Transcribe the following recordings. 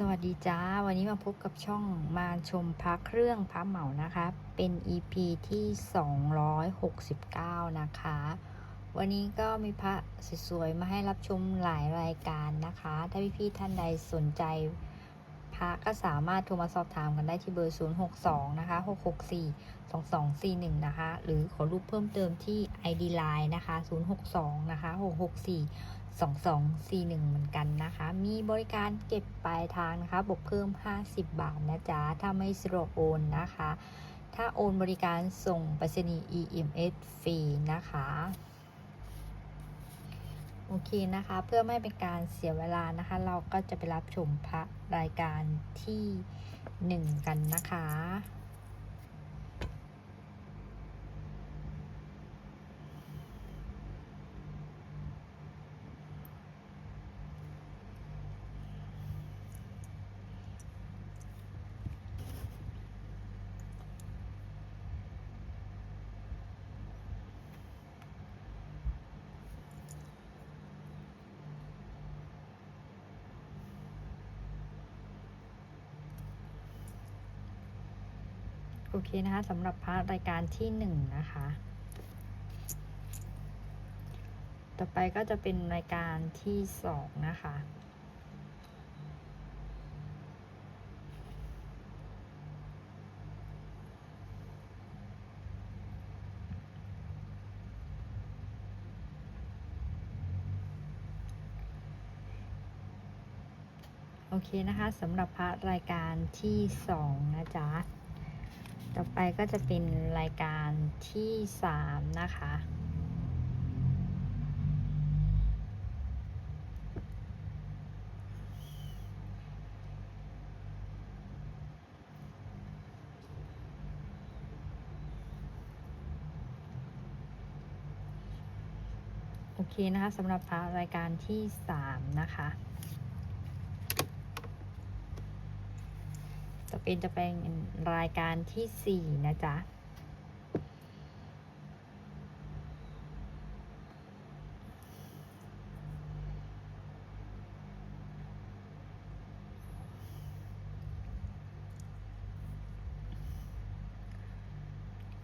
สวัสดีจ้า วันนี้มาพบกับช่องมาชมพระเครื่องพระเหมานะคะ เป็น EP ที่ 269 นะคะ วันนี้ก็มีพระสวยๆ มาให้รับชมหลายรายการนะคะ ถ้าพี่ๆท่านใดสนใจ พระก็สามารถโทรมาสอบถามกันได้ที่เบอร์ 062 นะคะ 664 2241 นะคะ หรือขอรูปเพิ่มเติมที่ ID Line นะคะ 062 นะคะ 664 2241 เหมือนกันนะคะ มีบริการเก็บปลายทางนะคะ บวกเพิ่ม 50 บาทนะจ๊ะ ถ้าไม่สะดวกโอนนะคะ ถ้าโอนบริการส่งไปรษณีย์ EMS ฟรีนะคะ โอเคนะคะ เพื่อไม่เป็นการเสียเวลานะคะ เราก็จะไปรับชมพระรายการที่ 1 กันนะคะ โอเคนะคะสำหรับพระรายการที่หนึ่งนะคะ ต่อไปก็จะเป็นรายการที่สองนะคะโอเคนะคะสำหรับพระรายการที่สองนะจ๊ะ ต่อไปก็จะเป็นรายการที่สามนะคะ โอเคนะคะสำหรับระรายการที่สามนะคะ จะ เป็นจะเป็นรายการที่สี่นะจ๊ะ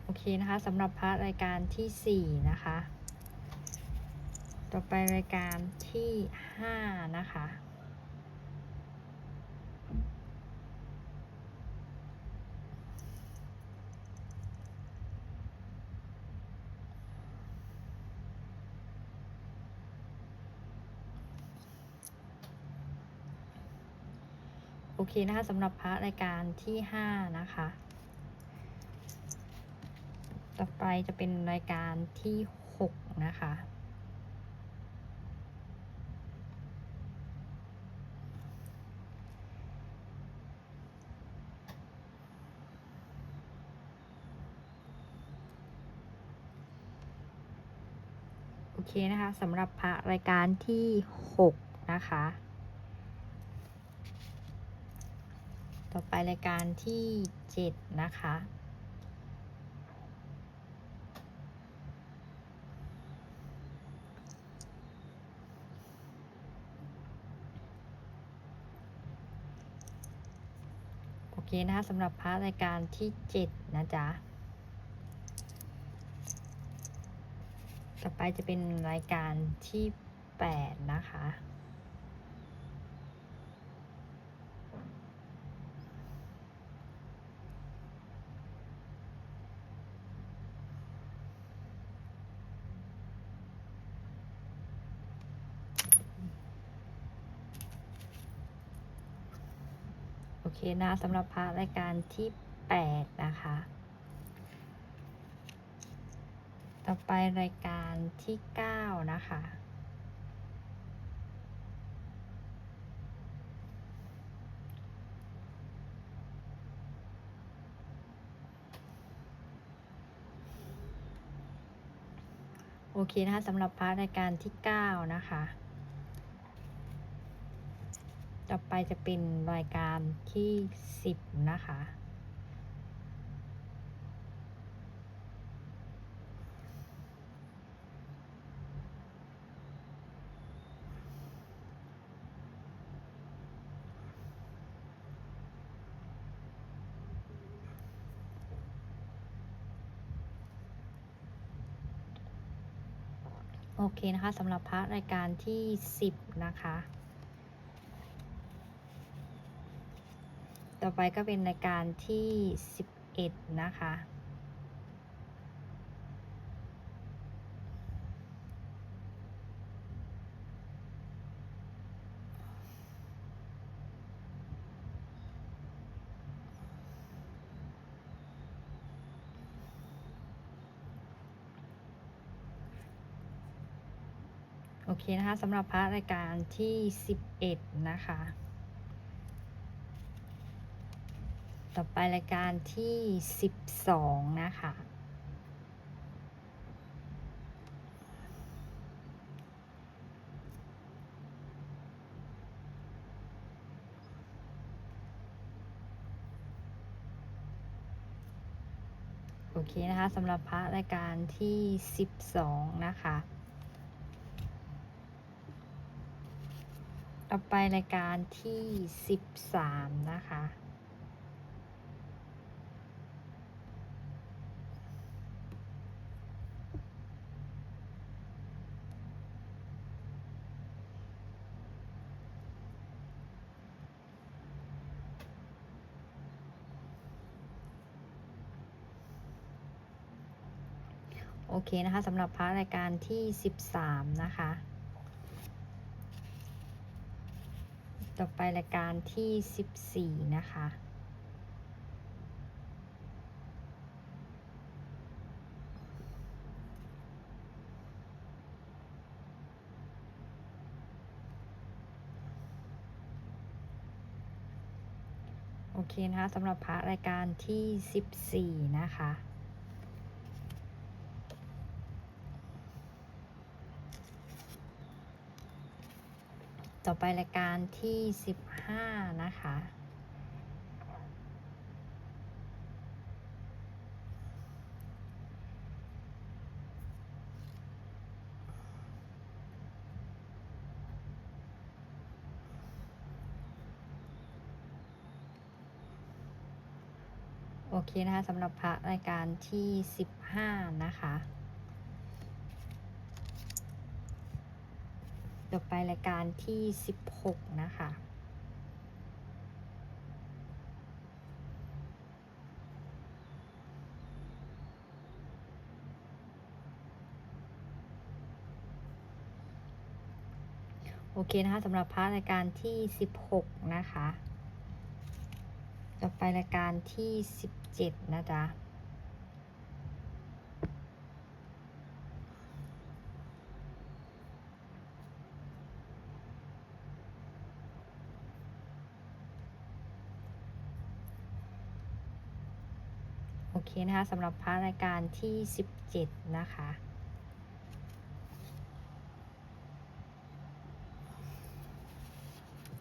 โอเคนะคะสำหรับพาร์ทรายการที่สี่นะคะ ต่อไปรายการที่ห้านะคะ เคนะคะสำหรับพระรายการที่ห้านะคะ ต่อไปจะเป็นรายการที่หกนะคะ โอเคนะคะสำหรับพระรายการที่หกนะคะ ต่อไปรายการที่เจ็ดนะคะ โอเคนะคะสำหรับพาร์ทรายการที่เจ็ดนะจ๊ะ ต่อไปจะเป็นรายการที่แปดนะคะ เคนะสำหรับพาร์ทรายการที่แปดนะคะ ต่อไปรายการที่เก้านะคะโอเคนะคะสำหรับพาร์ทรายการที่เก้านะคะ ต่อไปจะเป็นรายการที่ 10 นะคะ โอเคนะคะสำหรับพระรายการที่ 10 นะคะ ต่อไปก็เป็นรายการที่ 11 นะคะ โอเคนะคะสำหรับพระรายการที่ 11 นะคะ ต่อไปรายการที่ 12 นะคะ โอเคนะคะสำหรับพระรายการที่ 12 นะคะ ต่อไปรายการที่ 13 นะคะ โอเคนะคะสำหรับพระรายการที่ 13 นะคะ ต่อไปรายการที่ 14 นะคะโอเคนะคะสำหรับพระรายการที่ 14 นะคะ ต่อไปรายการที่ 15 นะคะ โอเคนะคะสำหรับพระรายการที่ 15 นะคะ ต่อไปรายการที่ 16 นะคะ โอเคนะคะสำหรับพาระรายการที่ 16 นะคะ ต่อไปรายการที่ 17 นะจ๊ะ นะคะสำหรับพระรายการที่ 17 นะคะ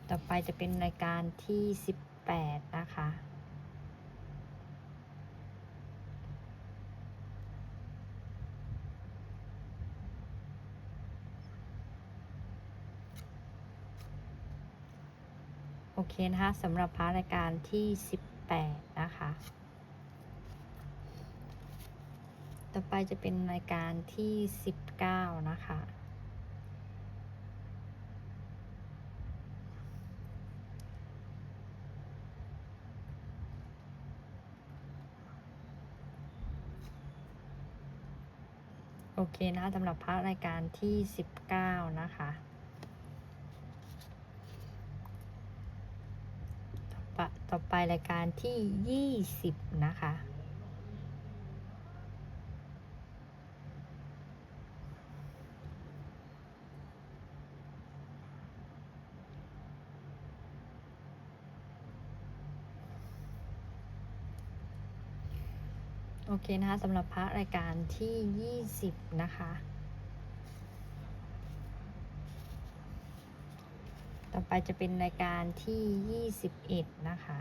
ต่อไปจะเป็นรายการที่ 18 นะคะ โอเคนะคะสำหรับพระรายการที่ 18 นะคะ ต่อไปจะเป็นรายการที่ 19 นะคะ โอเคนะคะสำหรับพระรายการที่ 19 นะคะ ต่อไปต่อไปรายการที่ 20 นะคะ โอเคนะคะสำหรับพระรายการที่ 20 นะคะ ต่อไปจะเป็นรายการที่ 21 นะคะ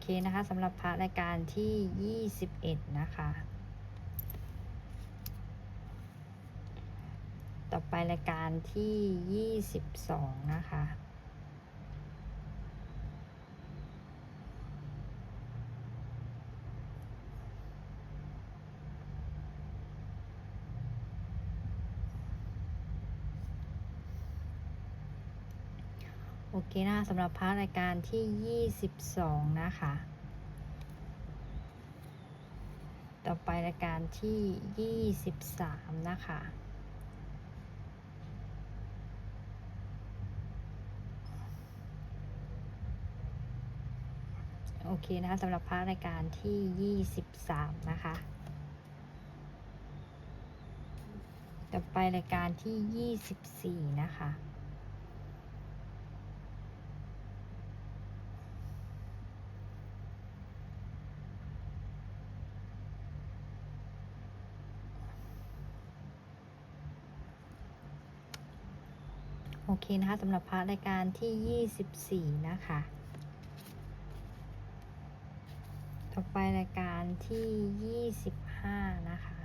เคนะคะสำหรับพระรายการที่ 21 นะคะ ต่อไปรายการที่ 22 นะคะ เคนะสำหรับพาร์ทรายการที่ 22 นะคะ ต่อไปรายการที่ 23 นะคะโอเคนะคะสำหรับพาร์ทรายการที่ 23 นะคะ ต่อไปรายการที่ 24 นะคะ โอเคนะคะสำหรับพาร์ทรายการที่ 24 นะคะ ต่อไปรายการที่ 25 นะคะ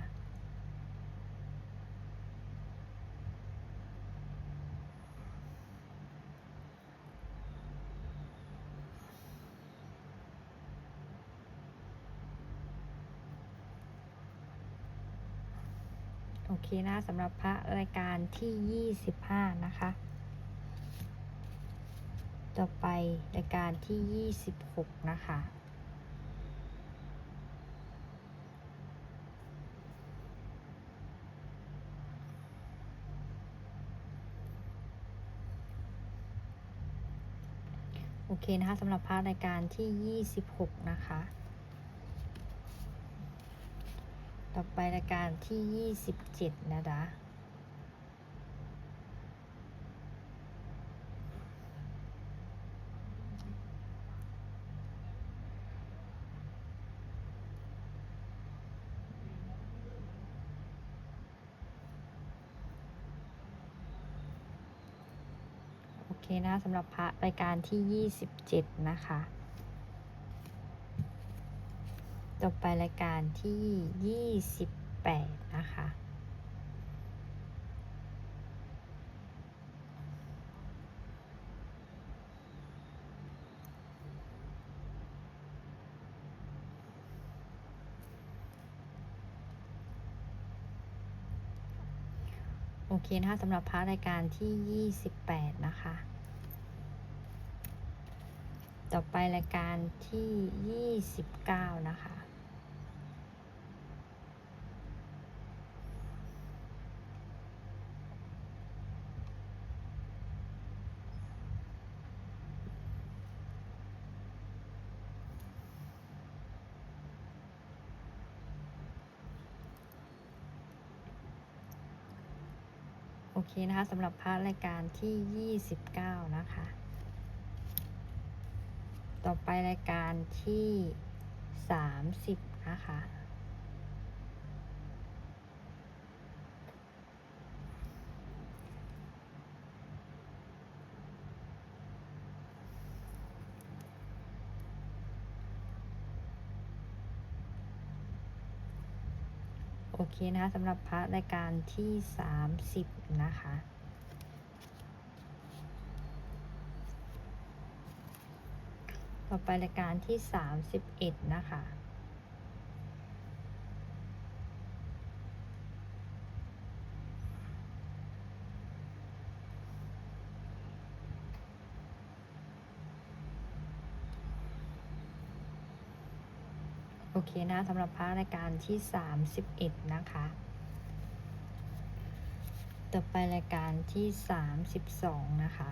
โอเคนะสำหรับพระรายการที่ 25 นะคะ ต่อไปรายการที่ 26 นะคะ โอเคนะคะสำหรับพาร์ทรายการที่ 26 นะคะ ต่อไปรายการที่ 27 นะจ๊ะ โอเคนะ สำหรับพระรายการที่ 27 นะคะ ต่อไปรายการที่ 28 นะคะ โอเคนะคะสำหรับพาร์รายการที่ 28 นะคะ ต่อไปรายการที่ 29 นะคะ โอเคนะคะสำหรับพาร์ทรายการที่ 29 นะคะ ต่อไปรายการที่30นะคะ โอเคนะคะสำหรับพร์ทรายการที่30นะคะ ต่อไปรายการที่31นะคะโอเคนะสำหรับพร์ทรายการที่ 31 นะคะ ต่อไปรายการที่ 32 นะคะ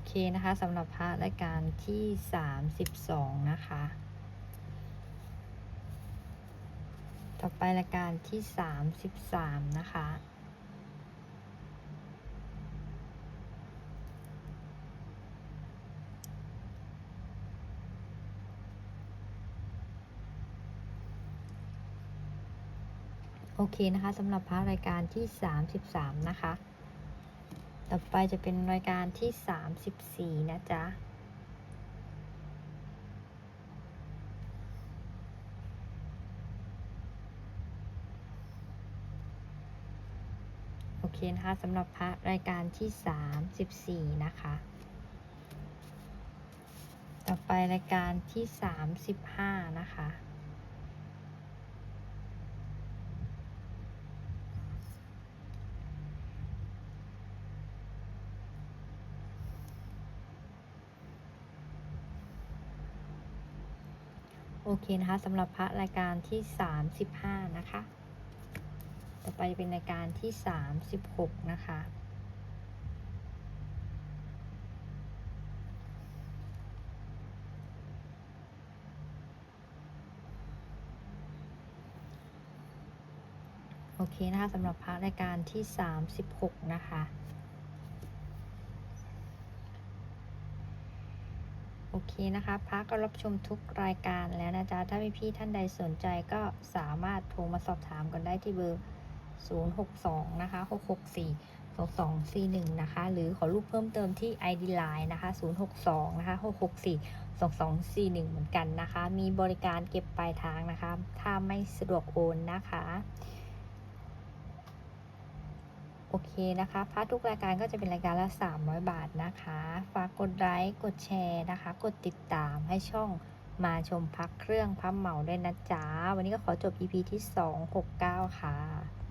โอเคนะคะสำหรับพระรายการที่สามสิบสองนะคะ ต่อไปรายการที่สามสิบสามนะคะโอเคนะคะสำหรับพระรายการที่สามสิบสามนะคะ ต่อไปจะเป็นรายการที่34นะจ๊ะ โอเคนะคะสำหรับพระรายการที่34นะคะ ต่อไปรายการที่35นะคะ อเคนะคะสำหรับพระรายการที่ 35 นะคะ ต่อไปเป็นรายการที่ 36 นะคะ โอเคนะคะสำหรับพระรายการที่ 36 นะคะ โอเคนะคะพักก็รับชมทุกรายการแล้วนะจ๊ะ ถ้ามีพี่ท่านใดสนใจก็สามารถโทรมาสอบถามกันได้ที่เบอร์ 062 นะคะ 664 2241 นะคะ หรือขอรูปเพิ่มเติมที่ ID Line นะคะ 062 นะคะ 664 2241 เหมือนกันนะคะ มีบริการเก็บปลายทางนะคะ ถ้าไม่สะดวกโอนนะคะ โอเคนะคะพาร์ททุกรายการก็จะเป็นรายการละ 300 บาทนะคะ ฝากกดไลค์กดแชร์นะคะ กดติดตามให้ช่องมาชมพักเครื่องพับเหมาด้วยนะจ๊ะ วันนี้ก็ขอจบ EP ที่ 269 ค่ะ